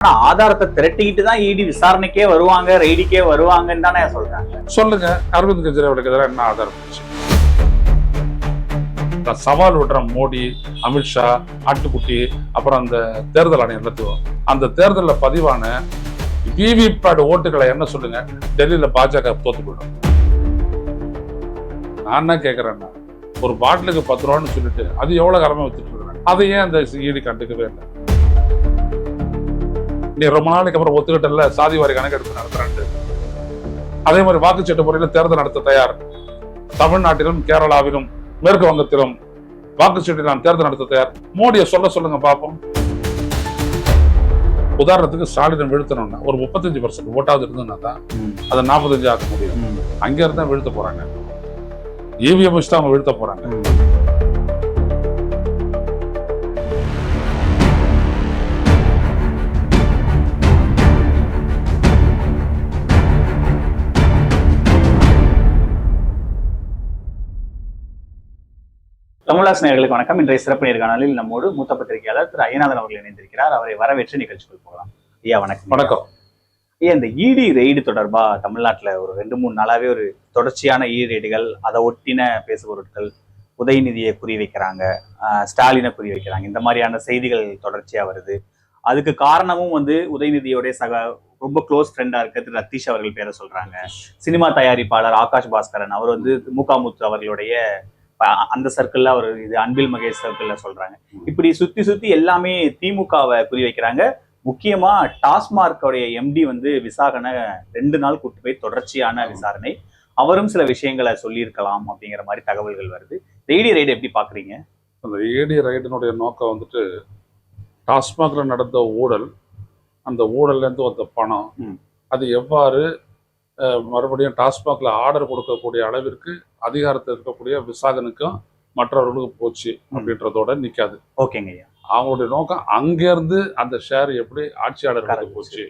ஆனா ஆதாரத்தை திரட்டிக்கிட்டு தான் இடி விசாரணைக்கே வருவாங்க ரெய்டிக்கே வருவாங்கன்னு தானே சொல்றாங்க. சொல்லுங்க. அரவிந்த் கெஜ்ரிவாலுக்கு எதிராக என்ன ஆதாரம் சவால் விடுற மோடி அமித்ஷா ஆட்டுக்குட்டி அப்புறம் அந்த தேர்தல் ஆணையம் எல்லாத்தையும் அந்த தேர்தலில் பதிவான விவிபேட் ஓட்டுகளை என்ன சொல்லுங்க? டெல்லியில பாஜக தோத்து போயிடும். நான் என்ன கேட்கறேன்னா ஒரு பாட்டிலுக்கு பத்து ரூபான்னு சொல்லிட்டு அது எவ்வளோ காலமா வச்சுட்டு இருக்காங்க? அதை ஏன் அந்த ஈடு கண்டுக்கவே இல்லை. நீ ரொம்ப நாளைக்கு அப்புறம் ஒத்துக்கிட்டல சாதி வாரி கணக்கெடுப்பு நடத்துறேன்ட்டு. அதே மாதிரி வாக்குச்சீட்டு முறையில் தேர்தல் நடத்த தயார். தமிழ்நாட்டிலும் கேரளாவிலும் மேற்கு வங்கத்திலும் வாக்குச்சீட்டு நான் தேர்தல் நடத்த தயார். மோடியை சொல்ல சொல்லுங்க பார்ப்போம் உதாரணத்துக்கு ஸ்டாலினை வீழ்த்தணும்னா ஒரு முப்பத்தஞ்சு பர்சன்ட் ஓட்டாவது இருந்ததுன்னா தான் அதை நாற்பத்தஞ்சு ஆக்க முடியும். அங்க இருந்தா வீழ்த்த போறாங்க. இவிஎம் வச்சு தான் அவங்க வீழ்த்த போறாங்க. தமிழாஸ் நேயர்களுக்கு வணக்கம். இன்றைய சிறப்பு நேர்காணலில் நம்மோடு மூத்த பத்திரிகையாளர் திரு ஐயநாதன் அவர்கள் இணைந்திருக்கிறார். அவரை வரவேற்று நிகழ்ச்சிக்குள் போகலாம். ஐயா வணக்கம். வணக்கம். ஐயா இந்த இடி ரெய்டு தொடர்பா தமிழ்நாட்டுல ஒரு ரெண்டு மூணு நாளாவே ஒரு தொடர்ச்சியான இடி ரெய்டுகள் அதை ஒட்டின பேசுபொருட்கள் உதயநிதியை குறி வைக்கிறாங்க ஸ்டாலினை குறி வைக்கிறாங்க. இந்த மாதிரியான செய்திகள் தொடர்ச்சியா வருது. அதுக்கு காரணமும் வந்து உதயநிதியோட சக ரொம்ப க்ளோஸ் ஃப்ரெண்டா இருக்க திரு ரத்தீஷ் அவர்கள் பேரை சொல்றாங்க. சினிமா தயாரிப்பாளர் ஆகாஷ் பாஸ்கரன் அவர் வந்து முகாமுத்து அவர்களுடைய அந்த சர்க்கிள்ல அவர் இது அன்பில் மகேஷ் சர்க்கிள்ல சொல்றாங்க. இப்படி சுத்தி சுத்தி எல்லாமே திமுகவை குறி வைக்கிறாங்க. முக்கியமா டாஸ்மார்க்கோடைய எம்டி வந்து விசாகனை ரெண்டு நாள் கூட்டு போய் தொடர்ச்சியான விசாரணை. அவரும் சில விஷயங்களை சொல்லியிருக்கலாம் அப்படிங்கிற மாதிரி தகவல்கள் வருது. ரெய்டி ரைடு எப்படி பாக்குறீங்க? அந்த ஏடி ரைடினுடைய நோக்கம் வந்துட்டு டாஸ்மாக்ல நடந்த ஊழல் அந்த ஊழல்ல இருந்து வந்த பணம். அது எவ்வாறு மறுபடியும் டாஸ்மாக்ல ஆர்டர் கொடுக்கக்கூடிய அளவிற்கு அதிகாரத்தில் இருக்கக்கூடிய விசாகனுக்கும் மற்றவர்களுக்கும் போச்சு அப்படின்றதோட நிக்காது ஓகேங்க ஐயா அவங்களுடைய நோக்கம் அங்கிருந்து அந்த ஷேர் எப்படி ஆட்சியாளர்களுக்கு. போச்சு.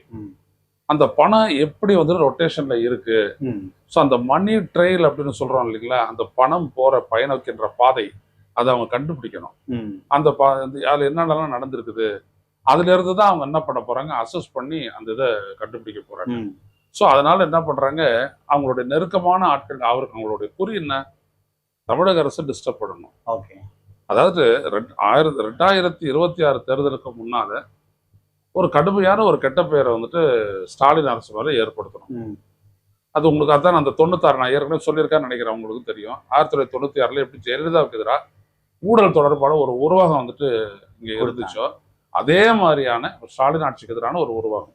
அந்த பணம் எப்படி வந்து ரொட்டேஷன்ல இருக்கு. ஸோ அந்த மணி ட்ரெயில் அப்படின்னு சொல்றோம் இல்லைங்களா அந்த பணம் போற பயணிக்கின்ற பாதை அதை அவங்க கண்டுபிடிக்கணும். அந்த பா அதுல என்னென்னலாம் நடந்திருக்குது அதுல இருந்து தான் அவங்க என்ன பண்ண போறாங்க அசஸ் பண்ணி அந்த இதை கண்டுபிடிக்க போறாங்க. ஸோ அதனால என்ன பண்றாங்க? அவங்களுடைய நெருக்கமான ஆட்கள் அவருக்கு அவங்களுடைய குறி என்ன? தமிழக அரசு டிஸ்டர்ப் பண்ணணும். ஓகே அதாவது ரெட்- ஆயிரத்தி ரெண்டாயிரத்தி இருபத்தி ஆறு தேர்தலுக்கு முன்னால ஒரு கடுமையான ஒரு கெட்ட பெயரை வந்துட்டு ஸ்டாலின் அரசு மேல ஏற்படுத்தணும். அது உங்களுக்கு அதான் அந்த தொண்ணூத்தாறு நான் ஏற்கனவே சொல்லியிருக்கேன்னு நினைக்கிறேன் உங்களுக்கு தெரியும். ஆயிரத்தி தொள்ளாயிரத்தி தொண்ணூத்தி ஆறுல எப்படி ஜெயலலிதாவுக்கு எதிராக ஊழல் தொடர்பான ஒரு உருவகம் வந்துட்டு இங்க இருந்துச்சோ அதே மாதிரியான ஒரு ஸ்டாலின் ஆட்சிக்கு எதிரான ஒரு உருவகம்.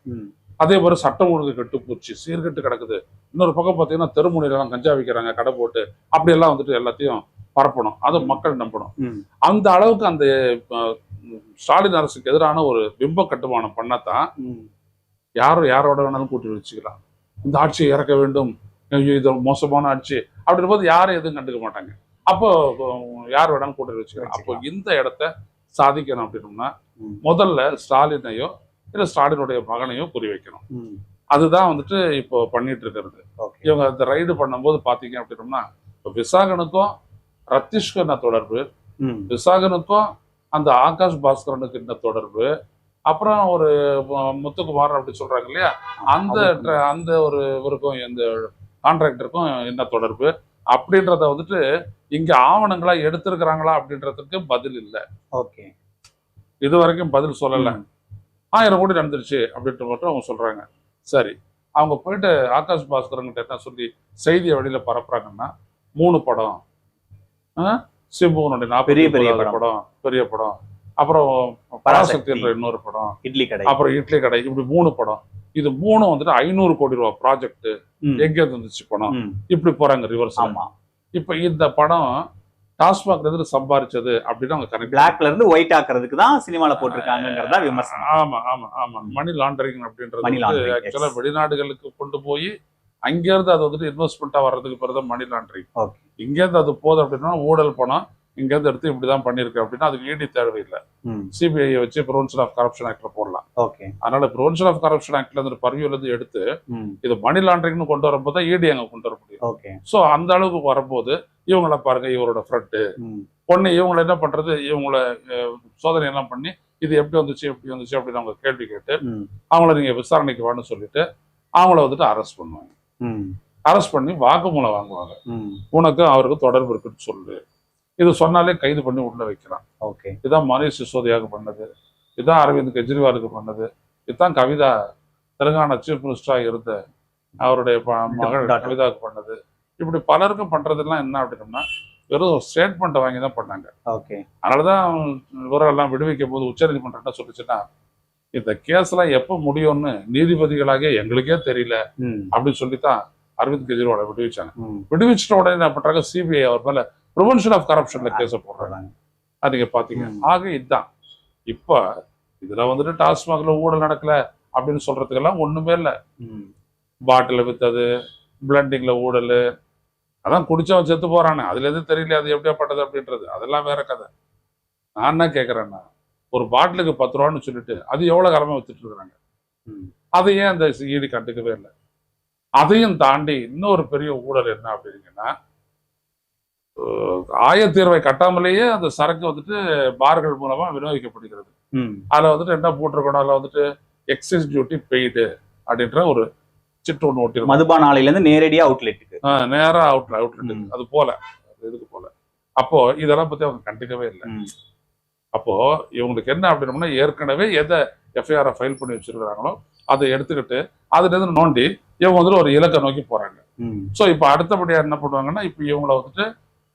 அதே மாதிரி சட்டம் ஒழுங்கு கெட்டு போச்சு சீர்கெட்டு கிடக்குது. இன்னொரு பக்கம் பார்த்தீங்கன்னா தெருமுனையில எல்லாம் கஞ்சா விற்கிறாங்க கடை போட்டு. அப்படியெல்லாம் வந்துட்டு எல்லாத்தையும் பரப்பணும். அதை மக்கள் நம்பணும். அந்த அளவுக்கு அந்த ஸ்டாலின் அரசுக்கு எதிரான ஒரு பிம்ப கட்டுமானம் பண்ணத்தான் ம். யாரும் யாரோட வேணாலும் கூட்டி வச்சுக்கலாம். இந்த ஆட்சியை இறக்க வேண்டும். இது மோசமான ஆட்சி. அப்படின்ற போது யாரும் எதுவும் கண்டுக்க மாட்டாங்க. அப்போ யார் வேணாலும் கூட்டி வச்சுக்கலாம். அப்போ இந்த இடத்த சாதிக்கணும் அப்படின்னோம்னா. முதல்ல ஸ்டாலினையோ இல்லை ஸ்டாலினுடைய மகனையோ குறி வைக்கணும். அதுதான் வந்துட்டு இப்போ பண்ணிட்டு இருக்கிறது. ஓகே. இவங்க அந்த ரைடு பண்ணும்போது பார்த்தீங்க அப்படின்னோம்னா இப்போ விசாகனுக்கும் ரத்தீஷ்க்கு என்ன தொடர்பு. விசாகனுக்கும் அந்த ஆகாஷ் பாஸ்கரனுக்கு என்ன தொடர்பு அப்புறம் ஒரு முத்துக்குமார் அப்படி சொல்றாங்க இல்லையா? அந்த அந்த ஒரு இவருக்கும் இந்த கான்ட்ராக்டருக்கும் என்ன தொடர்பு? அப்படின்றத வந்துட்டு இங்க ஆவணங்களா எடுத்திருக்கிறாங்களா அப்படின்றதுக்கு பதில் இல்லை. ஓகே. இது வரைக்கும் பதில் சொல்லல. ஆயிரம் கோடி நடந்துருச்சு அப்படின்ற மட்டும் அவங்க சொல்றாங்க. சரி அவங்க போயிட்டு ஆகாஷ் பாஸ்கரன்கிட்ட என்ன சொல்லி செய்தியை வெளியில பரப்புறாங்கன்னா மூணு படம்? சிம்புவனுடைய பெரிய பெரிய படம். பெரிய படம். அப்புறம் பராசக்தி. என்ற இன்னொரு படம். இட்லி கடை. அப்புறம் இட்லி கடை இப்படி மூணு படம். இது மூணு வந்துட்டு ஐநூறு கோடி ரூபாய் ப்ராஜெக்ட். எங்க இருந்து வந்துச்சு பணம். இப்படி போறாங்க ரிவர்ஸ் ஆமா. இப்ப இந்த படம் டாஸ்மாக்ல இருந்து சம்பாரிச்சது அப்படின்னு அவங்க கரெக்ட் பிளாக்ல இருந்து ஒயிட் ஆக்குறதுக்கு தான் சினிமால போட்டிருக்காங்கிறதா விமர்சனம் ஆமா ஆமா ஆமா மணி லாண்டரிங் அப்படின்றது Money வந்து laundering, yes. ஆக்சுவலா வெளிநாடுகளுக்கு கொண்டு போய் அங்க இருந்து அது வந்துட்டு இன்வெஸ்ட்மெண்ட்டா வர்றதுக்கு பிறகு மணி லாண்டரிங் Okay. இங்க இருந்து அது போகுது அப்படின்னா ஊழல் பணம் இங்க இருந்து எடுத்து இப்படிதான் பண்ணிருக்கு அப்படின்னா அதுக்கு ஈடி தேவையில்லை. சிபிஐ வச்சு ப்ரிவென்ஷன் ஆஃப் கரப்ஷன் ஆக்ட்ல போடலாம். ஓகே. அதனால ப்ரிவென்ஷன் ஆஃப் கரப்ஷன் ஆக்ட்ல இருந்து பர்வியூல இருந்து எடுத்து இது மணி லாண்டரிங்னு கொண்டு வரும்போது தான் ஈடி அங்க கொண்டு வர முடியும். ஓகே. ஸோ அந்த அளவுக்கு வரும்போது இவங்கள பாருங்க இவரோட ஃப்ரெண்டு பொண்ணு இவங்களை என்ன பண்றது? இவங்கள சோதனை எல்லாம் பண்ணி இது எப்படி வந்துச்சு எப்படி வந்துச்சு அப்படின்னு அவங்க கேள்வி கேட்டு அவங்கள நீங்க விசாரணைக்கு வான்னு சொல்லிட்டு அவங்கள வந்துட்டு அரெஸ்ட் பண்ணுவாங்க. அரெஸ்ட் பண்ணி வாக்குமூலம் வாங்குவாங்க. உனக்கு அவருக்கு தொடர்பு இருக்குன்னு சொல்லு. இது சொன்னாலே கைது பண்ணி உள்ள வைக்கிறான். ஓகே. இதுதான் மனிஷ் சிசோதியாவுக்கு பண்ணது. இதுதான் அரவிந்த் கெஜ்ரிவாலுக்கு பண்ணது. இதுதான் கவிதா தெலுங்கானா சீஃப் மினிஸ்டரா இருந்த அவருடைய மகள். கவிதாவுக்கு பண்ணது. இப்படி பலருக்கும் பண்றதெல்லாம் என்ன அப்படின்னா வெறும் ஸ்டேட்மெண்ட் வாங்கி தான் பண்ணாங்க. ஓகே. அதனாலதான் விவரம்லாம் விடுவிக்கும் போது உச்சநீதிமன்றம் என்ன சொல்லுச்சுன்னா இந்த கேஸ்லாம் எப்போ முடியும்னு நீதிபதிகளாக எங்களுக்கே தெரியல அப்படின்னு சொல்லி தான் அரவிந்த் கெஜ்ரிவாலை விடுவிச்சாங்க. விடுவிச்சிட்ட உடனே என்ன பண்றாங்க சிபிஐ அவர் மேல ப்ரிவென்ஷன் ஆஃப் கரப்ஷன்ல கேஸ போடுறாங்க. அது நீங்க பாத்தீங்க. ஆக இதுதான். இப்ப இதுல வந்துட்டு டாஸ்மாக்ல ஊழல் நடக்கல அப்படின்னு சொல்றதுக்கெல்லாம் ஒண்ணுமே இல்ல. பாட்டில் வித்தது பிளண்டிங்ல ஊழல் அதான் குடிச்சவன் செத்து போறானே. அதுல எதுவும் தெரியல அது எப்படியாப்பட்டது அப்படின்றது. அதெல்லாம் வேற கதை. நான் என்ன கேக்குறேன்னா ஒரு பாட்டிலுக்கு பத்து ரூபான்னு சொல்லிட்டு அது எவ்வளவு காலமா வித்துட்டு இருக்காங்க ம். அதை ஏன் அந்த ஈடு கண்டுக்கவே இல்லை? அதையும் தாண்டி இன்னொரு பெரிய ஊழல் என்ன அப்படிங்கன்னா ஆயத்தீர்வை கட்டாமலேயே அந்த சரக்கு வந்துட்டு பார்கள் மூலமா விநியோகிக்கப்படுகிறது. அதுல வந்துட்டு என்ன போட்டிருக்கணும்? அதுல வந்துட்டு எக்ஸைஸ் டியூட்டி பெய்டு அப்படின்ற ஒரு சிட்டு ஒன்று ஒட்டிருக்கோம் மதுபான ஆலையில இருந்து நேரடியா அவுட்லெட்டுக்கு நேரா அவுட்ல அவுட்லெட். அது போல. இதுக்கு போல. அப்போ இதெல்லாம் பத்தி அவங்க கண்டுக்கவே இல்லை. அப்போ இவங்களுக்கு என்ன அப்படின்னோம்னா ஏற்கனவே எதை எஃப்ஐஆரை ஃபைல் பண்ணி வச்சிருக்கிறாங்களோ அதை எடுத்துக்கிட்டு அதுல இருந்து நோண்டி இவங்க வந்துட்டு ஒரு இலக்கை நோக்கி போறாங்க. ம், ஸோ இப்போ அடுத்தபடியா என்ன பண்ணுவாங்கன்னா இப்போ இவங்கள வந்துட்டு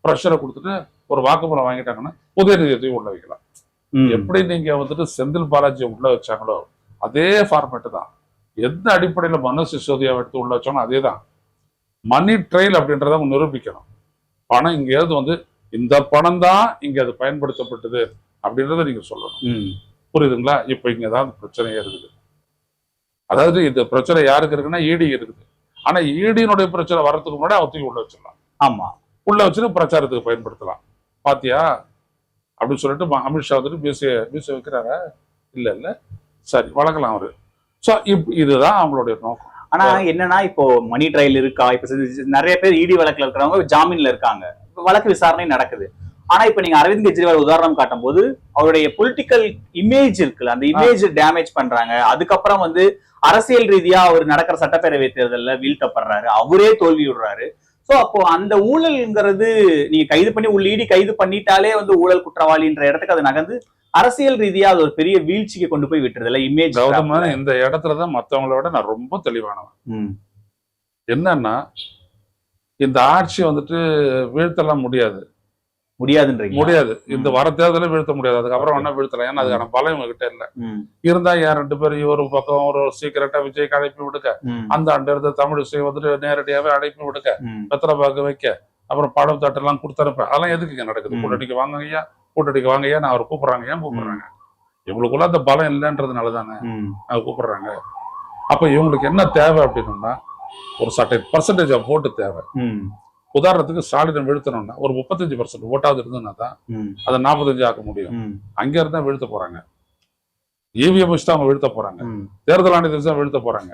ப்ரெஷரை கொடுத்துட்டு ஒரு வாக்குமூலம் வாங்கிட்டாங்கன்னா உதயநிதியத்தையும் உள்ள வைக்கலாம். எப்படி நீங்க வந்துட்டு செந்தில் பாலாஜி உள்ள வச்சாங்களோ அதே ஃபார்மேட் தான். எந்த அடிப்படையில மனு சிசோதியாவை எடுத்து உள்ள வச்சாங்களோ அதே தான் மணி ட்ரையல் அப்படின்றத அவங்க நிரூபிக்கணும். பணம் இங்கேயாவது வந்து இந்த பணம் தான் இங்க அது பயன்படுத்தப்பட்டது அப்படின்றத நீங்க சொல்லணும். புரியுதுங்களா? இப்போ இங்க தான் பிரச்சனையே இருக்குது. அதாவது இந்த பிரச்சனை யாருக்கு இருக்குன்னா ஈடி இருக்குது. ஆனா ஈடியினுடைய பிரச்சனை வர்றதுக்கு முன்னாடி அவத்தையும் உள்ள வச்சிடலாம். ஆமா. உள்ள வச்சுட்டு பிரச்சாரத்துக்கு பயன்படுத்தலாம். பாத்தியா? அப்படின்னு சொல்லிட்டு அமித்ஷா வந்துட்டு பேசி பேசி வைக்கிறாரா? இல்ல இல்ல. சரி வழங்கலாம் அவரு. சோ இப் இதுதான் அவங்களுடைய நோக்கம். ஆனா என்னன்னா இப்போ மணி ட்ரையல் இருக்கா? இப்ப நிறைய பேர் இடி வழக்குல இருக்கிறவங்க ஜாமீன்ல இருக்காங்க. வழக்கு விசாரணை நடக்குது. ஆனா இப்ப நீங்க அரவிந்த் கெஜ்ரிவால் உதாரணம் காட்டும் போது அவருடைய பொலிட்டிக்கல் இமேஜ் இருக்குல்ல அந்த இமேஜ் டேமேஜ் பண்றாங்க. அதுக்கப்புறம் வந்து அரசியல் ரீதியா அவர் நடக்கிற சட்டப்பேரவை தேர்தலில் வீழ்த்தப்படுறாரு. அவரே தோல்வி விடுறாரு. சோ அப்போ அந்த ஊழல்ங்கிறது நீங்க கைது பண்ணி உள்ள இடி கைது பண்ணிட்டாலே வந்து ஊழல் குற்றவாளின்ற இடத்துக்கு அது நகர்ந்து அரசியல் ரீதியா அது ஒரு பெரிய வீழ்ச்சிக்கு கொண்டு போய் விட்டுறது இல்ல இமேஜ் கௌதம இந்த இடத்துலதான் மத்தவங்கள விட நான் ரொம்ப தெளிவானவன். என்னன்னா இந்த ஆட்சி வந்துட்டு வீழ்த்தலாம் முடியாது. முடியாதுன்றீங்க. முடியாது. இந்த வர தேர்தல வீழ்த்த முடியாது. அதுக்கப்புறம் வேணா வீழ்த்தலாம் ஏன்னா அதுக்கான பலம் இவங்க கிட்ட இல்ல. இருந்தா ஏன் ரெண்டு பேரும் ஒரு பக்கம் ஒரு சீக்கிரட்டா விஜய்க்கு அழைப்பு விடுக்க. அந்த ஆண்டு இருந்த தமிழிசை வந்துட்டு நேரடியாவே அழைப்பு விடுக்க. ம். வெத்தலை பாக்கு வைக்க. அப்புறம் படம் தட்டெல்லாம் கொடுத்தனுப்ப. அதெல்லாம் எதுக்குங்க நடக்குது. கூட்டணிக்கு வாங்க ஐயா கூட்டணிக்கு வாங்க ஐயா நான் அவர் கூப்பிடுறாங்க. ஏன் கூப்பிடுறாங்க? இவங்களுக்குள்ள அந்த பலம் இல்லைன்றதுனால தானே அவங்க கூப்பிடுறாங்க. அப்ப இவங்களுக்கு என்ன தேவை அப்படின்னோம்னா ஒரு சர்டன் பர்சன்டேஜ் ஆஃப் ஓட்டு தேவை. உதாரணத்துக்கு ஸ்டாலினை வீழ்த்தணும்னா ஒரு முப்பத்தஞ்சு பர்சன்ட் ஓட்டாவது இருந்ததுன்னா தான் அதை நாற்பத்தஞ்சு ஆக்க முடியும். அங்க இருந்தா வீழ்த்த போறாங்க. இவிஎம் வச்சு தான் அவங்க வீழ்த்த போறாங்க. தேர்தல் ஆணையத்தை தான் வீழ்த்த போறாங்க.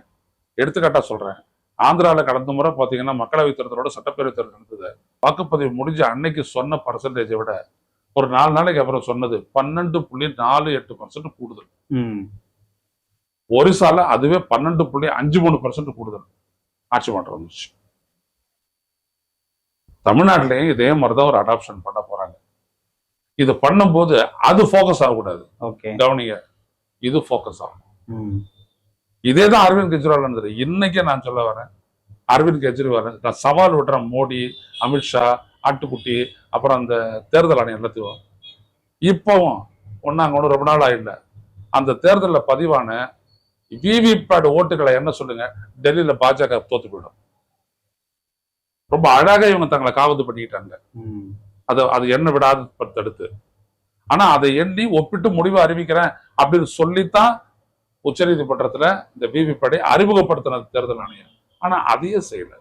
எடுத்துக்காட்டா சொல்றேன். ஆந்திரால கடந்த முறை பாத்தீங்கன்னா மக்களவை தேர்தலோட சட்டப்பேரவை தேர்தல் நடந்தது. வாக்குப்பதிவு முடிஞ்ச அன்னைக்கு சொன்ன பர்சன்டேஜை விட ஒரு நாலு நாளைக்கு அப்புறம் சொன்னது பன்னெண்டு புள்ளி நாலு எட்டு பர்சன்ட் கூடுதல். ஒரிசால அதுவே பன்னெண்டு புள்ளி அஞ்சு மூணு பர்சன்ட் கூடுதல். ஆட்சி மாற்றம் வந்துச்சு. தமிழ்நாட்டிலையும் இதே மாதிரிதான் ஒரு அடாப்ஷன் பண்ண போறாங்க. இது பண்ணும்போது அது ஃபோக்கஸ் ஆகக்கூடாது. ஓகே கவனிங்க இது ஃபோக்கஸ் ஆகும். இதே தான் அரவிந்த் கெஜ்ரிவால் நடந்தது. இன்னைக்கே நான் சொல்ல வரேன். அரவிந்த் கெஜ்ரிவால் நான் சவால் விடுறேன் மோடி அமித்ஷா ஆட்டுக்குட்டி அப்புறம் அந்த தேர்தல் ஆணையம் எல்லாத்தையும். இப்பவும் ஒன்னாங்க ஒன்றும் ரொம்ப நாள் ஆயிடல அந்த தேர்தலில் பதிவான விவிபேட் ஓட்டுகளை என்ன சொல்லுங்க? டெல்லியில பாஜக தோத்து போயிடும். ரொம்ப அழகா இவங்க தங்களை காவது பண்ணிக்கிட்டாங்க அதை அது என்ன விடாது தடுத்து ஆனா அதை எண்ணி ஒப்பிட்டு முடிவு அறிவிக்கிறேன் அப்படின்னு சொல்லித்தான் உச்சநீதிமன்றத்துல இந்த விவிபேடை அறிமுகப்படுத்தினது தேர்தல் ஆணையம். ஆனா அதையே செய்யல.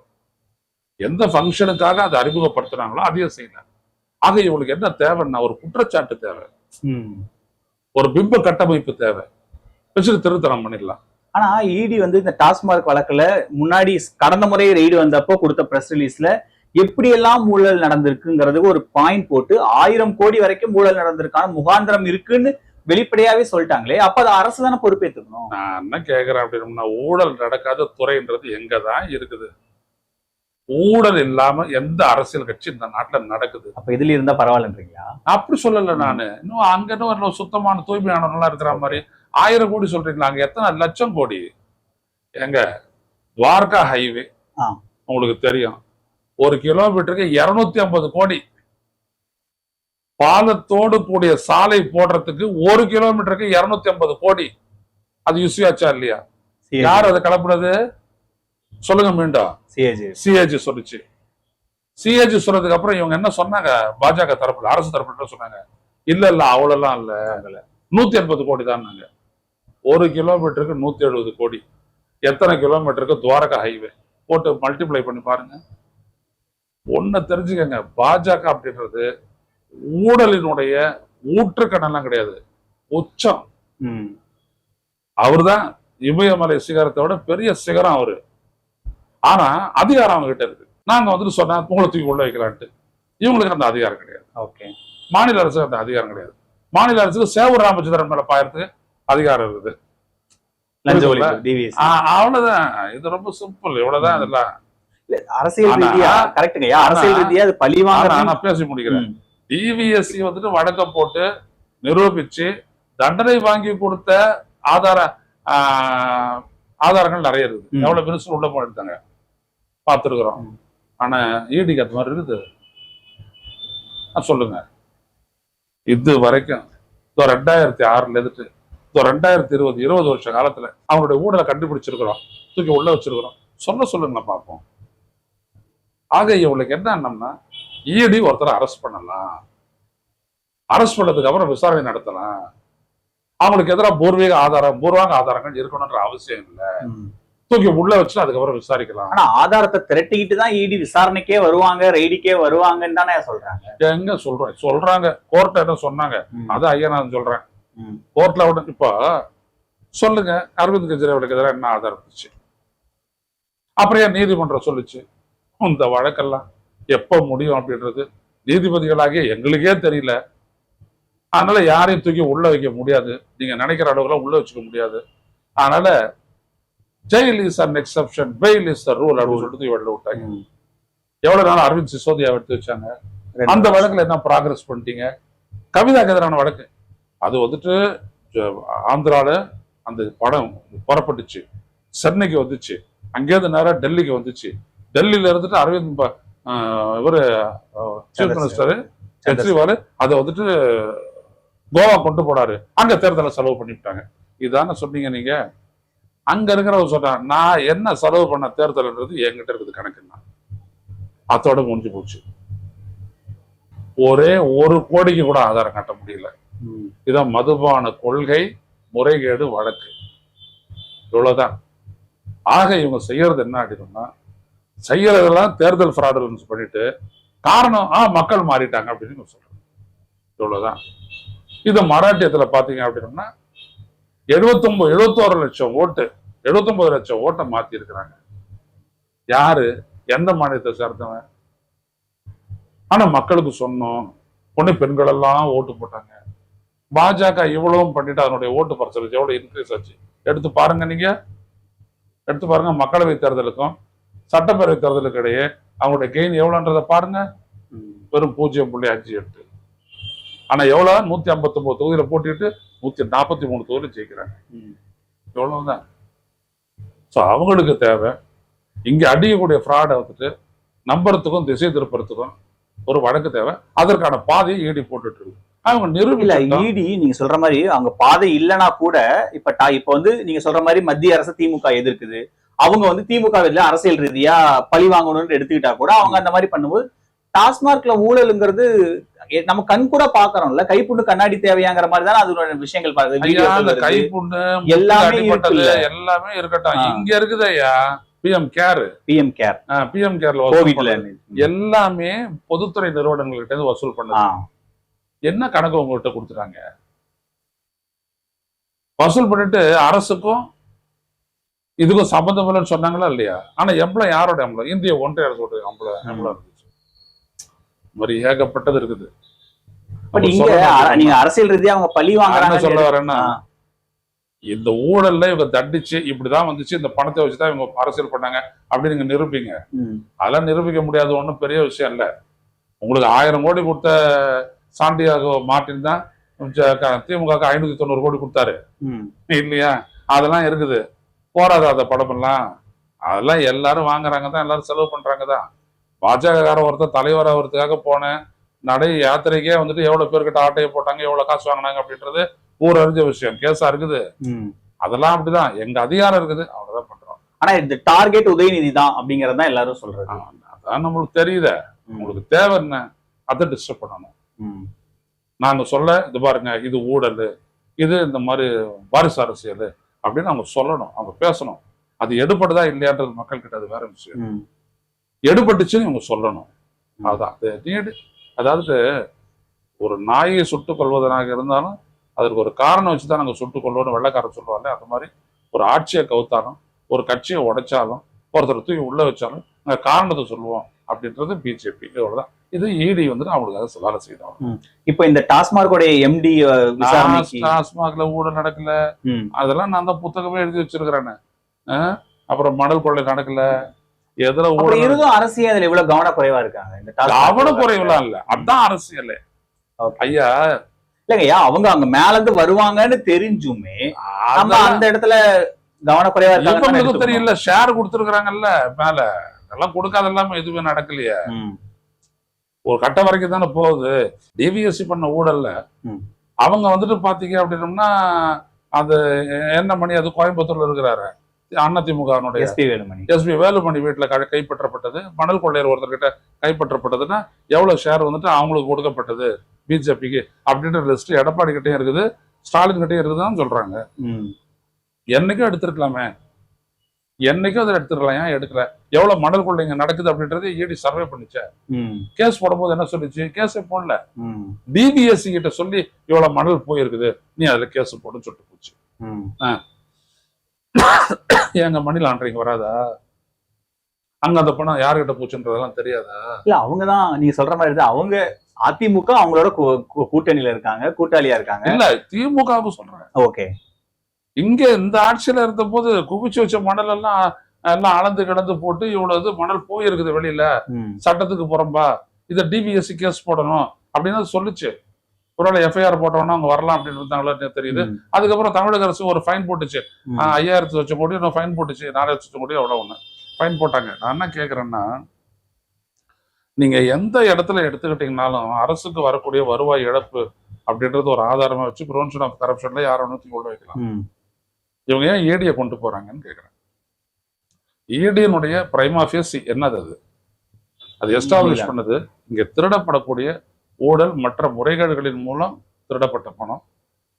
எந்த ஃபங்க்ஷனுக்காக அதை அறிமுகப்படுத்துனாங்களோ அதையும் செய்யல. ஆக இவங்களுக்கு என்ன தேவைன்னா ஒரு குற்றச்சாட்டு தேவை. ஒரு பிம்ப கட்டமைப்பு தேவை. வச்சுட்டு திருத்தரம் பண்ணிடலாம். ஆனா இடி வந்து இந்த டாஸ்மாக் வழக்குல முன்னாடி கடந்த முறை ரெய்டு வந்தப்போ கொடுத்த பிரஸ் ரிலீஸ்ல எப்படியெல்லாம் ஊழல் நடந்திருக்குங்கிறதுக்கு ஒரு பாயிண்ட் போட்டு ஆயிரம் கோடி வரைக்கும் ஊழல் நடந்திருக்கான முகாந்திரம் இருக்குன்னு வெளிப்படையாவே சொல்லிட்டாங்களே. அப்ப அது அரசு தானே பொறுப்பேற்றுக்கணும் நான் என்ன கேக்குறேன் அப்படின்னா ஊழல் நடக்காத துறைன்றது எங்கதான் இருக்குது? ஊழல் இல்லாம எந்த அரசியல் கட்சி இந்த நாட்டுல நடக்குது? அப்ப இதுல இருந்தா பரவாயில்லன்றீங்களா? அப்படி சொல்லல நானு. இன்னும் அங்க இன்னும் ஒரு சுத்தமான தூய்மையானவர்களா இருக்கிற மாதிரி ஆயிரம் கோடி சொல்றீங்களா அங்க எத்தனை லட்சம் கோடி? எங்க துவாரகா ஹைவே ஆ. உங்களுக்கு தெரியும். ஒரு கிலோமீட்டருக்கு இருநூத்தி ஐம்பது கோடி. பாலத்தோடு கூடிய சாலை போடுறதுக்கு ஒரு கிலோமீட்டருக்கு இருநூத்தி ஐம்பது கோடி. அது யுசியாச்சா இல்லையா? யார் அதை கலப்புனது சொல்லுங்க மீண்டும் சிஏஜி. சொல்லுச்சு. சிஏஜி சொன்னதுக்கு அப்புறம் இவங்க என்ன சொன்னாங்க? பாஜக தரப்புல அரசு தரப்புல சொன்னாங்க? இல்ல இல்ல அவ்வளவுலாம் இல்ல. நூத்தி எண்பது கோடி தான் ஒரு கிலோமீட்டருக்கு நூத்தி எழுபது கோடி. எத்தனை கிலோமீட்டருக்கு துவாரகா ஹைவே போட்டு மல்டிப்ளை பண்ணி பாருங்க. ஒண்ணு தெரிஞ்சுக்கங்க. பாஜக அப்படின்றது ஊழலினுடைய ஊற்றுக்கணெல்லாம் கிடையாது. உச்சம். ம். அவர்தான் இமயமலை சிகரத்தோட பெரிய சிகரம் அவரு. ஆனா அதிகாரம் அவங்க கிட்ட இருக்கு. நாங்க வந்துட்டு சொன்னா உங்களை தூக்கி உள்ள வைக்கலான்ட்டு. இவங்களுக்கு அந்த அதிகாரம் கிடையாது. ஓகே. மாநில அரசுக்கு அந்த அதிகாரம் கிடையாது. மாநில அரசுக்கு சேவூர் ராமச்சந்திரன் மேல பாயறதுக்கு அதிகாரம் இருக்குது. லஞ்ச புரியுதுங்களா? ஒழிப்பு டிவிஎஸ் ஆஹ் அவ்வளவுதான். இது ரொம்ப சிம்பிள் இவ்வளவுதான் இதெல்லாம். அரசியல் ரீதியா கரெக்டுங்க அரசியல் ரீதியா அது பழி ஆனா வாங்குறது நான் பேசி முடிக்கிறேன் ம். டிவிஎஸ்சி வந்துட்டு வழக்கம் போட்டு நிரூபிச்சு தண்டனை வாங்கி கொடுத்த ஆதார ஆதாரங்கள் நிறைய இருக்குது. எவ்வளவு மினிஸ்டர் உள்ள போயிருந்தாங்க பார்த்துருக்குறோம். ம். ஆனா ஈடிக்கு அது மாதிரி இருக்குது. சொல்லுங்க. இது வரைக்கும் ரெண்டாயிரத்தி ஆறுல இருந்துட்டு ரெண்டாயிரத்தி இருபது இருபது வருஷ காலத்துல அவங்களுடைய ஊழலை கண்டுபிடிச்சிருக்கிறோம். தூக்கி உள்ள வச்சிருக்கிறோம். சொல்ல சொல்லுங்க பார்ப்போம். ஆக இவங்களுக்கு என்ன என்னம்னா இடி ஒருத்தரை அரெஸ்ட் பண்ணலாம். அரெஸ்ட் பண்ணதுக்கு அப்புறம் விசாரணை நடத்தலாம். அவங்களுக்கு எதிராக பூர்வீக ஆதாரம் பூர்வாங்க ஆதாரங்கள் இருக்கணும்ன்ற அவசியம் இல்லை. தூக்கி உள்ள வச்சு அதுக்கப்புறம் விசாரிக்கலாம். ஆனா ஆதாரத்தை திரட்டிக்கிட்டு தான் இடி விசாரணைக்கே வருவாங்க ரெய்டுக்கே வருவாங்கன்னு தானே சொல்றாங்க. எங்க சொல்றேன் சொல்றாங்க. கோர்ட் என்ன சொன்னாங்க? ம். அது ஐயா நான் சொல்றேன். கோர்ட்ல விட இப்போ சொல்லுங்க அரவிந்த் கெஜ்ரிவாலுக்கு எதிராக என்ன ஆதாரம் இருந்துச்சு? அப்புறம் ஏன் நீதிமன்றம் சொல்லுச்சு? இந்த வழக்கெல்லாம் எப்ப முடியும் அப்படின்றது நீதிபதிகளாகிய எங்களுக்கே தெரியல. அதனால யாரையும் தூக்கி உள்ள வைக்க முடியாது. நீங்க நினைக்கிற அளவுக்குலாம் உள்ள வச்சுக்க முடியாது. அதனால jail is an exception bail is the rule அப்படின்னு சொல்லிட்டு வெளில விட்டாங்க. எவ்வளவு நாள் அரவிந்த் சிசோதியா எடுத்து வச்சாங்க? அந்த. வழக்குல என்ன ப்ராக்ரஸ் பண்ணிட்டீங்க? கவிதாக்கு எதிரான வழக்கு. அது வந்துட்டு ஆந்திரால அந்த படம் புறப்பட்டுச்சு. சென்னைக்கு வந்துச்சு. அங்கேயிருந்து நேரா டெல்லிக்கு வந்துச்சு. டெல்லியில இருந்துட்டு அரவிந்த் இவரு சீஃப் மினிஸ்டர் கெஜ்ரிவால் அதை வந்துட்டு கோவா கொண்டு போனாரு. அங்க தேர்தலை செலவு பண்ணிவிட்டாங்க. இதானே சொன்னீங்க நீங்க. அங்க இருக்கிறவங்க சொன்னாங்க நான் என்ன செலவு பண்ண தேர்தல்ன்றது என்கிட்ட இருக்குது கணக்குன்னா. அதோட முடிஞ்சு போச்சு. ஒரே ஒரு கோடிக்கு கூட ஆதாரம் காட்ட முடியல. இதான் மதுபான கொள்கை முறைகேடு வழக்கு. இவ்வளவுதான். ஆக இவங்க செய்யறது என்ன அப்படின்னா செய்யறதெல்லாம் தேர்தல் ஃப்ராடுலன்ஸ் பண்ணிட்டு காரணம் ஆ மக்கள் மாறிட்டாங்க அப்படின்னு சொல்றாங்க. இவ்வளவுதான். இது மராட்டியத்துல பாத்தீங்க அப்படின்னா எழுபத்தொன்பது எழுபத்தோரு லட்சம் ஓட்டு எழுபத்தொன்பது லட்சம் ஓட்டை மாத்தி இருக்கிறாங்க யாரு? எந்த மாநிலத்தை சேர்ந்தவன்? ஆனா மக்களுக்கு சொன்னோம் பொண்ணு பெண்கள் எல்லாம் ஓட்டு போட்டாங்க. பாஜக இவ்வளவும் பண்ணிட்டு அதனுடைய ஓட்டு பர்சன்டேஜ் எவ்வளவு இன்க்ரீஸ் ஆச்சு? எடுத்து பாருங்க நீங்க. எடுத்து பாருங்க மக்களவை தேர்தலுக்கும் சட்டப்பேரவை தேர்தலுக்கு இடையே அவங்களுடைய கெயின் எவ்வளோன்றதை பாருங்க. வெறும் பூஜ்ஜியம் புள்ளி அஞ்சு எட்டு. ஆனா எவ்வளவு? நூத்தி ஐம்பத்தி ஒன்பது தொகுதியில போட்டிட்டு நூத்தி நாற்பத்தி மூணு தொகுதியில் ஜெயிக்கிறாங்க. ம். எவ்வளவுதான் ஸோ அவங்களுக்கு தேவை. இங்க அடிக்கக்கூடிய ஃப்ராடை வந்துட்டு நம்புறதுக்கும் திசை திருப்புறதுக்கும் ஒரு வழக்கு தேவை. அதற்கான பாதையை ஈடி போட்டுட்டு இருக்கு. அவங்க நிரூபிக்கட்டும். இடி நீங்க சொல்ற மாதிரி அவங்க பாதை இல்லனா கூட இப்ப இப்ப வந்து நீங்க சொல்ற மாதிரி மத்திய அரசு திமுக எதிர்க்குது. அவங்க வந்து திமுக அரசியல் ரீதியா பழி வாங்கணும்னு எடுத்துக்கிட்டா கூட அவங்க அந்த மாதிரி பண்ணும்போது டாஸ்மார்க்ல ஊழலுங்கிறது நம்ம கண் கூட பாக்குறோம்ல. கைப்புண்ணு கண்ணாடி தேவையாங்கிற மாதிரி தானே அதோட விஷயங்கள் பாக்குது. கைப்புண்ணு எல்லாமே. எல்லாமே இருக்கட்டும். இங்க இருக்குது ஐயா PM care PM care PM கேர்ல எல்லாமே பொதுத்துறை நிறுவனங்கள்கிட்ட இருந்து வசூல் பண்ணது. என்ன கணக்கு உங்கள்கிட்ட கொடுத்துட்டாங்க? வசூல் பண்ணிட்டு அரசுக்கும் இதுக்கும் சம்பந்தம் இல்லைன்னு சொன்னாங்களா இல்லையா? ஆனா எம்பளம் யாரோட எம்பளம்? இந்திய ஒன்றிய அரசோட எம்பளம் எம்பளம் இருந்துச்சு. இந்த மாதிரி ஏகப்பட்டது இருக்குது. நீங்க அரசியல் ரீதியா அவங்க பழி வாங்குறாங்க சொல்ல வரேன்னா. இந்த ஊழல்ல இவங்க தண்டிச்சு இப்படிதான் வந்துச்சு இந்த பணத்தை வச்சுதான் இவங்க அரசியல் பண்ணாங்க அப்படின்னு நீங்க நிரூபிங்க. அதெல்லாம் நிரூபிக்க முடியாத ஒண்ணும் பெரிய விஷயம் இல்ல. உங்களுக்கு ஆயிரம் கோடி கொடுத்த சாண்டியாகோ மார்ட்டின் தான் திமுக ஐநூத்தி தொண்ணூறு கோடி கொடுத்தாரு. இல்லையா? அதெல்லாம் இருக்குது. போறாதா அந்த படமெல்லாம். அதெல்லாம் எல்லாரும் வாங்குறாங்க தான் எல்லாரும் செலவு பண்றாங்க தான். பாஜகக்காரன் ஒருத்தர் தலைவர் ஆகிறதுக்காக போனேன். நடை யாத்திரைக்கே வந்துட்டு எவ்வளவு பேர்கிட்ட ஆட்டையை போட்டாங்க எவ்வளவு காசு வாங்கினாங்க அப்படின்றது ஊர் அறிஞ்ச விஷயம் கேஸா இருக்குது. அதெல்லாம் அப்படிதான். எங்க அதிகாரம் இருக்குது அவ்வளவுதான் பண்றோம். ஆனா இந்த டார்கெட் உதயநிதி தான் அப்படிங்கறது எல்லாரும் சொல்றது. ஆ, அதான் நம்மளுக்கு தெரியுதே. உங்களுக்கு தேவை என்ன அதை டிஸ்டர்ப் பண்ணணும். ம். நாங்க சொல்ல இது பாருங்க இது ஊழல் இது இந்த மாதிரி வாரிசு அரசியல் அப்படின்னு அவங்க சொல்லணும் அவங்க பேசணும் அது எடுபடுதா இல்லையான்றது மக்கள் கிட்ட அது வேற விஷயம். எடுபட்டுச்சுன்னு இவங்க சொல்லணும். அதுதான் அது நீடு அதாவது ஒரு நாயை சுட்டுக் கொள்வதனாக இருந்தாலும் அதற்கு ஒரு காரணம் வச்சு தான் நாங்கள் சுட்டுக் கொள்வோம்னு வெள்ளைக்காரன் சொல்லுவாங்க அந்த மாதிரி ஒரு ஆட்சியை கவுத்தாலும் ஒரு கட்சியை உடைச்சாலும் ஒருத்தர் தூக்கி உள்ள வச்சாலும் நாங்கள் காரணத்தை சொல்லுவோம் அப்படின்றது பிஜேபி இவ்வளவுதான் இது இடி வந்துட்டு அவங்களுக்காக வேலை செய்தோம் இப்போ இந்த டாஸ்மார்க்கோட எம்டி டாஸ்மாக்ல ஊழல் நடக்கல. அதெல்லாம் நான் தான் புத்தகமே எழுதி வச்சிருக்கிறேன். அப்புறம் மணல் கொள்ளை நடக்கல. எதுல ஊழல் இருந்தும் அரசியல் இவ்வளவு கவனக்குறைவா இருக்காங்க? இந்த டாஸ்மாக் அவன குறைவுலாம் இல்ல. அதான் அரசியல். ஐயா. இல்லைங்கய்யா அவங்க அங்க மேல இருந்து வருவாங்கன்னு தெரிஞ்சுமே நம்ம அந்த இடத்துல கவனக்குறைவா எடுத்துக்கணும். தெரியல. ஷேர் கொடுத்துருக்காங்கல்ல மேல. அதெல்லாம் கொடுக்காத இல்லாம எதுவுமே நடக்கலையே. ஒரு கட்டம் வரைக்கும் தானே போகுது. டிவிஎஸ்சி பண்ண ஊழல்ல. அவங்க வந்துட்டு பாத்தீங்க அப்படின்னம்னா அது என்ன மணி அது கோயம்புத்தூர்ல இருக்கிறாரு. அதிமுகனுடைய எஸ்பி வேலுமணி. எஸ்பி வேலுமணி வீட்டுல கைப்பற்றப்பட்டது. மணல் கொள்ளையர் ஒருத்தர்கிட்ட கைப்பற்றப்பட்டதுன்னா எவ்வளவு ஷேர் வந்துட்டு அவங்களுக்கு கொடுக்கப்பட்டது? பிஜேபிக்கு அப்படின்ற லிஸ்ட் எடப்பாடி கிட்டயும் இருக்குது ஸ்டாலின் கிட்டயும் இருக்குதுன்னு சொல்றாங்க. என்னைக்கும் எடுத்திருக்கலாமே. என்னைக்கும் அதை எடுத்துருக்கலாம் ஏன் எடுக்கல? எவ்வளவு மணல் கொள்ளைங்க நடக்குது அப்படின்றது இடி சர்வே பண்ணிச்சே. கேஸ் போடும்போது என்ன சொல்லிச்சு? கேஸே போடல. டிபிஎஸ்சி கிட்ட சொல்லி இவ்வளவு மணல் போயிருக்குது. நீ அதுல கேஸ் போடுன்னு சொல்லிட்டு போச்சு. ம். ஏங்க மணி லாண்டரிங் வராதா? அங்க அந்த பணம் யாருகிட்ட போச்சுன்றதெல்லாம் தெரியாதா? இல்ல அவங்கதான் நீங்க சொல்ற மாதிரி தான். அவங்க அதிமுக அவங்களோட கூட்டணியில இருக்காங்க கூட்டாளியா இருக்காங்க. இல்ல திமுகவுக்கு சொல்றேன். ஓகே. இங்க இந்த ஆட்சியில இருந்த போது குவிச்சு வச்ச மணல் எல்லாம் எல்லாம் அளந்து கிடந்து போட்டு இவ்வளவு மணல் போயிருக்குது வெளியில. சட்டத்துக்கு புறம்பா. இதை டிபிஎஸ்சி கேஸ் போடணும் அப்படின்னு சொல்லுச்சு. ஒருவேளை எஃப்ஐஆர் போட்டோம்னா அவங்க வரலாம் அப்படின்னு இருந்தாங்களோ தெரியுது. அதுக்கப்புறம் தமிழக அரசு ஒரு ஃபைன் போட்டுச்சு. ஐயாயிரத்து வச்ச கோடி இன்னும் ஃபைன் போட்டுச்சு. நாலாயிரத்து வச்ச கோடி அவ்வளோ ஒன்று ஃபைன் போட்டாங்க. நான் என்ன கேட்குறேன்னா நீங்க எந்த இடத்துல எடுத்துக்கிட்டீங்கனாலும் அரசுக்கு வரக்கூடிய வருவாய் இழப்பு அப்படின்றது ஒரு ஆதாரமா வச்சு ப்ரிவென்ஷன் ஆஃப் கரப்ஷன்ல யாரை வேணும் தூக்கி உள்ள வைக்கலாம். இவங்க ஏன் ஏடியை கொண்டு போறாங்கன்னு கேட்குறேன் ஏடியனுடைய பிரைமாஃபேசி என்னது அது? அது எஸ்டாப்ளிஷ். பண்ணது இங்க திருடப்படக்கூடிய ஊழல் மற்ற முறைகேடுகளின் மூலம் திருடப்பட்ட பணம்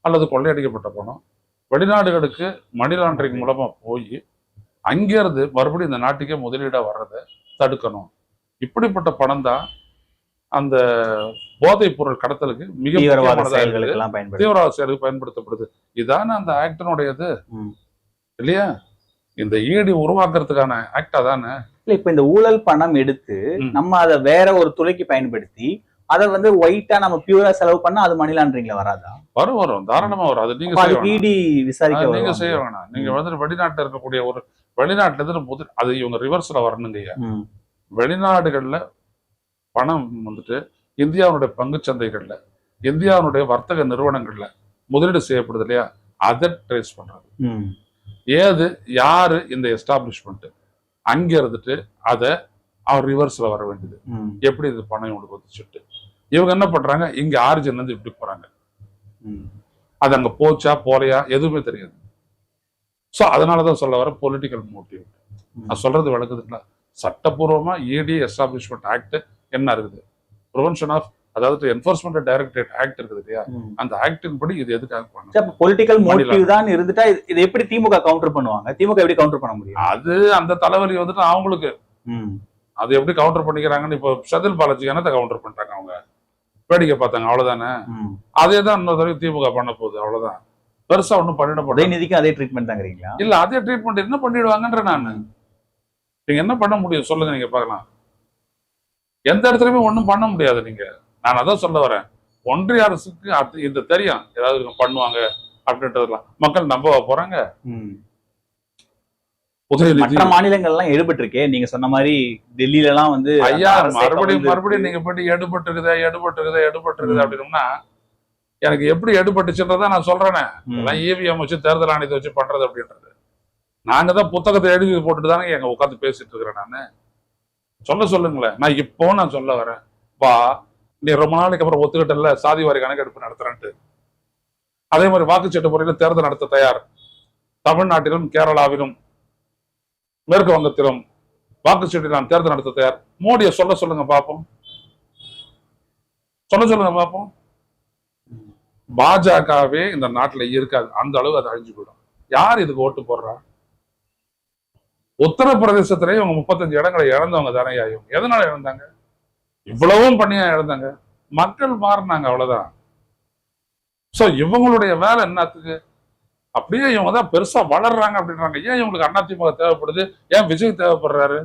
அல்லது கொள்ளையடிக்கப்பட்ட பணம். வெளிநாடுகளுக்கு மணி லாண்டரிங் மூலமா போய் அங்கிருந்து மறுபடியும் இந்த நாட்டுக்கே முதலீடா வர்றதை தடுக்கணும். இப்படிப்பட்ட பணம் தான் அந்த போதைப் பொருள் கடத்தலுக்கு மிக தீவிரவாத முக்கியமானதா இருக்குது. செயல்களுக்கு எல்லாம் பயன்படுது தீவிரவாத செயலுக்கு பயன்படுத்தப்படுது இதானே அந்த ஆக்டினுடையது. இல்லையா இந்த ஈடி உருவாக்குறதுக்கான ஆக்டா தானே இல்ல இப்ப இந்த ஊழல் பணம் எடுத்து. நம்ம அதை வேற ஒரு துறைக்கு பயன்படுத்தி அதை வந்து ஒயிட்டா நம்ம பியூரா செலவு பண்ணா அது மணி லாண்டரிங்ல வராதா வரும் வரும் தாராளமா வரும் அது நீங்க. இடி விசாரிக்க நீங்க. செய்ய வேணாம் நீங்க வந்து வெளிநாட்டுல இருக்கக்கூடிய ஒரு வெளிநாட்டுல இருந்து அது இவங்க ரிவர்ஸ்ல வரணுங்க. வெளிநாடுகள்ல பணம் வந்துட்டு இந்தியாவுடைய பங்கு சந்தைகள்ல இந்தியாவுடைய வர்த்தக நிறுவனங்கள்ல முதலீடு செய்யப்படுது இல்லையா? அதை ட்ரேஸ் பண்றது. ம். ஏது? யாரு இந்த எஸ்டாப்ளிஷ்மெண்ட் அங்க இருந்துட்டு அதை அவர் ரிவர்ஸ்ல வர வேண்டியது. எப்படி இது பணம் இவங்களுக்கு வந்துச்சுட்டு இவங்க என்ன பண்றாங்க? இங்க ஆரிஜின்ல இருந்து இப்படி போறாங்க. அது அங்க போச்சா போலையா? எதுவுமே தெரியாது. ஸோ அதனாலதான் சொல்ல வர பொலிட்டிக்கல் மோட்டிவ் நான் சொல்றது விளக்குதுங்களா? சட்டப்பூர்வமா இடி எஸ்டாப்ளிஷ்மெண்ட் ஆக்ட் என்ன இருக்குது? ப்ரிவென்ஷன் ஆஃப் அதாவது என்ஃபோர்ஸ்மெண்ட் டைரக்டரேட் ஆக்ட் இருக்குது இல்லையா. அந்த ஆக்டின் படி இது எதுக்காக பண்ணணும்? பொலிட்டிக்கல் மோட்டிவ் தான் இருந்துட்டா இது- எப்படி திமுக கவுண்டர் பண்ணுவாங்க? திமுக எப்படி கவுண்டர் பண்ண முடியும்? அது அந்த தலைவலி வந்துட்டு அவங்களுக்கு. அது எப்படி கவுண்டர் பண்ணிக்கிறாங்கன்னு இப்போ செதில் பாலாஜி என்னத்தை கவுண்டர் பண்றாங்க அவங்க? வேடிக்கை பார்த்தாங்க அவ்வளவுதானே. அதே தான் இன்னொரு தடவை திமுக பண்ண போகுது அவ்வளவுதான். பெருசா ஒன்றும் பண்ணிட போறது உதயநிதிக்கும் அதே ட்ரீட்மெண்ட் தாங்கிறீங்களா? இல்ல அதே ட்ரீட்மெண்ட் என்ன பண்ணிடுவாங்கன்ற நான். நீங்க என்ன பண்ண முடியும்? சொல்லுங்க நீங்க பார்க்கலாம். எந்த இடத்துலயுமே ஒண்ணும் பண்ண முடியாது நீங்க. நான் அதான் சொல்ல வரேன். ஒன்றிய அரசுக்கு அது இது தெரியும். ஏதாவது பண்ணுவாங்க அப்படின்றதெல்லாம். மக்கள் நம்ப போறாங்க? மற்ற மாநிலங்கள் எல்லாம் எடுபட்டிருக்கே நீங்க சொன்ன மாதிரி டெல்லியில எல்லாம் வந்து ஐயா மறுபடியும் மறுபடியும் இருக்கு. நீங்க போயிட்டு எடுபட்டு இருக்குதா எடுபட்டு இருக்குதா எடுபட்டு இருக்குது ம். அப்படின்னோம்னா எனக்கு எப்படி எடுபட்டுச்சுன்றதை நான் சொல்றேனே. ம். எல்லாம் இவிஎம் வச்சு தேர்தல் ஆணையத்தை வச்சு பண்றது அப்படின்றது. நாங்க தான் புத்தகத்தை எழுதி போட்டுட்டு தானே எங்க உட்காந்து பேசிட்டு இருக்கிறேன் நானு. சொல்ல சொல்லுங்களேன். நான் இப்போ நான் சொல்ல வரேன். வா நீ ரொம்ப நாளைக்கு அப்புறம் ஒத்துக்கிட்டல சாதி வாரி கணக்கெடுப்பு நடத்துறேன்ட்டு. அதே மாதிரி வாக்குச்சீட்டு முறையில் தேர்தல் நடத்த தயார். தமிழ்நாட்டிலும் கேரளாவிலும் மேற்கு வங்கத்திலும் வாக்குச்சீட்டு நான் தேர்தல் நடத்த தயார். மோடியை சொல்ல சொல்லுங்க பார்ப்போம் சொல்ல சொல்லுங்க பார்ப்போம் பாஜகவே இந்த நாட்டுல இருக்காது. அந்த அளவு அது அழிஞ்சு போயிடும். யார் இதுக்கு ஓட்டு போடுறா? உத்தரப்பிரதேசத்திலேயே இவங்க முப்பத்தஞ்சு இடங்களை இழந்தவங்க தானே இவங்க எதனால இழந்தாங்க? இவ்வளவும் பண்ணியா இழந்தாங்க? மக்கள் மாறினாங்க அவ்வளவுதான். சோ இவங்களுடைய வேலை என்னத்துக்கு? அப்படியே இவங்க தான் பெருசா வளர்றாங்க அப்படின்றாங்க. ஏன் இவங்களுக்கு அதிமுக தேவைப்படுது? ஏன் விஜய் தேவைப்படுறாரு.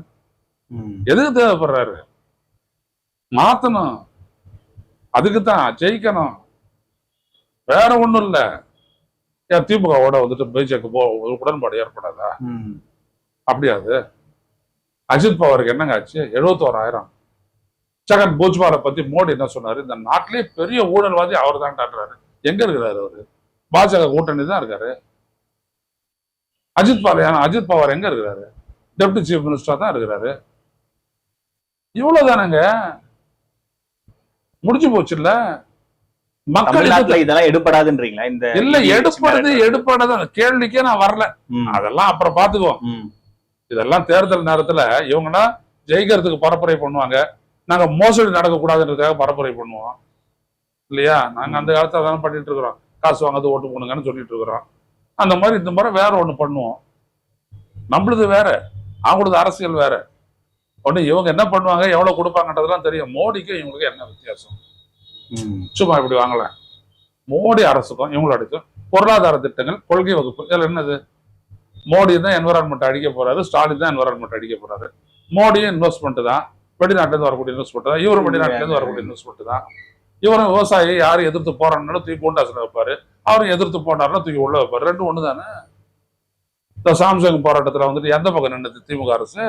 எதுக்கு தேவைப்படுறாரு? மாத்தணும். அதுக்கு தான் ஜெயிக்கணும். வேற ஒண்ணும் இல்ல. ஏன் திமுகவோட வந்துட்டு பிஜேபி உடன்பாடு ஏற்படாதா? ம். அப்படியா அது அஜித் பவாருக்கு என்னங்க ஆச்சு? எழுபத்தோராயிரம் ஜெகன் பூஜ்பாலை பத்தி மோடி என்ன சொன்னாரு? இந்த நாட்டிலே பெரிய ஊழல்வாதி அவர் தான் காட்டுறாரு. எங்க இருக்கிறாரு அவரு? பாஜக கூட்டணி தான் இருக்காரு. அஜித் பவார் அஜித் பவார் எங்க இருக்கிறாரு? டெப்டி சீஃப் மினிஸ்டரா தான் இருக்கிறாரு. இவ்வளவுதானங்க? முடிஞ்சு போச்சு இல்ல மக்கள் இதெல்லாம் எடுபடாதுன்றீங்களா? இந்த இல்ல எடுப்படுறது எடுப்படாத கேள்விக்கே நான் வரல. அதெல்லாம் அப்புறம் பாத்துக்குவோம். இதெல்லாம் தேர்தல் நேரத்துல இவங்கன்னா ஜெயிக்கிறதுக்கு பரப்புரை பண்ணுவாங்க. நாங்க மோசடி நடக்கக்கூடாதுன்றதுக்காக பரப்புரை பண்ணுவோம். இல்லையா? நாங்க அந்த காலத்துல அதான் பண்ணிட்டு இருக்கிறோம். காசு வாங்காது ஓட்டு போடுங்கன்னு சொல்லிட்டு இருக்கிறோம். அந்த மாதிரி இந்த முறை வேற ஒண்ணு பண்ணுவோம். நம்மளுது வேற. அவங்களது அரசியல் வேற. ஒண்ணு இவங்க என்ன பண்ணுவாங்க எவ்வளவு கொடுப்பாங்கன்றதெல்லாம் தெரியும். மோடிக்கு இவங்களுக்கு என்ன வித்தியாசம். சும்மா இப்படி வாங்கல. மோடி அரசுக்கும் இவங்களோடக்கும் பொருளாதார திட்டங்கள் கொள்கை வகுப்பு இதுல என்னது? மோடி தான் என்வரான்மெண்ட் அடிக்க போறாரு ஸ்டாலின் தான் என்வரான்மெண்ட் அடிக்க போறாரு. மோடியும் இன்வெஸ்ட்மெண்ட் தான். வெளிநாட்டுல இருந்து வரக்கூடிய இன்வெஸ்ட்மெண்ட் தான். இவரும் வெளிநாட்டுல இருந்து வரக்கூடிய இன்வெஸ்ட்மெண்ட் தான். இவரும் விவசாயி யாரும் எதிர்த்து போறான்னு தூக்கி கூண்டாசன வைப்பாரு. அவரும் எதிர்த்து போனாருன்னா தூக்கி உள்ள வைப்பாரு. ரெண்டும் ஒண்ணு தானே இந்த சாம்சங் போராட்டத்துல வந்துட்டு எந்த பக்கம் நின்னுது திமுக அரசு?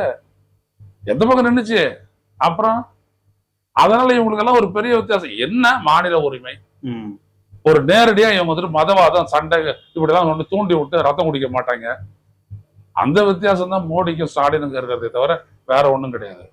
எந்த பக்கம் நின்னுச்சு? அப்புறம் அதனால இவங்களுக்கு எல்லாம் ஒரு பெரிய வித்தியாசம். என்ன மாநில உரிமை. ஒரு நேரடியா இவங்க வந்துட்டு மதவாதம் சண்டை இப்படிதான் ஒன்று தூண்டி விட்டு ரத்தம் குடிக்க மாட்டாங்க. அந்த வித்தியாசம் தான் மோடிக்கும் ஸ்டாலினுக்கு இருக்கிறதே தவிர வேற ஒன்றும் கிடையாது.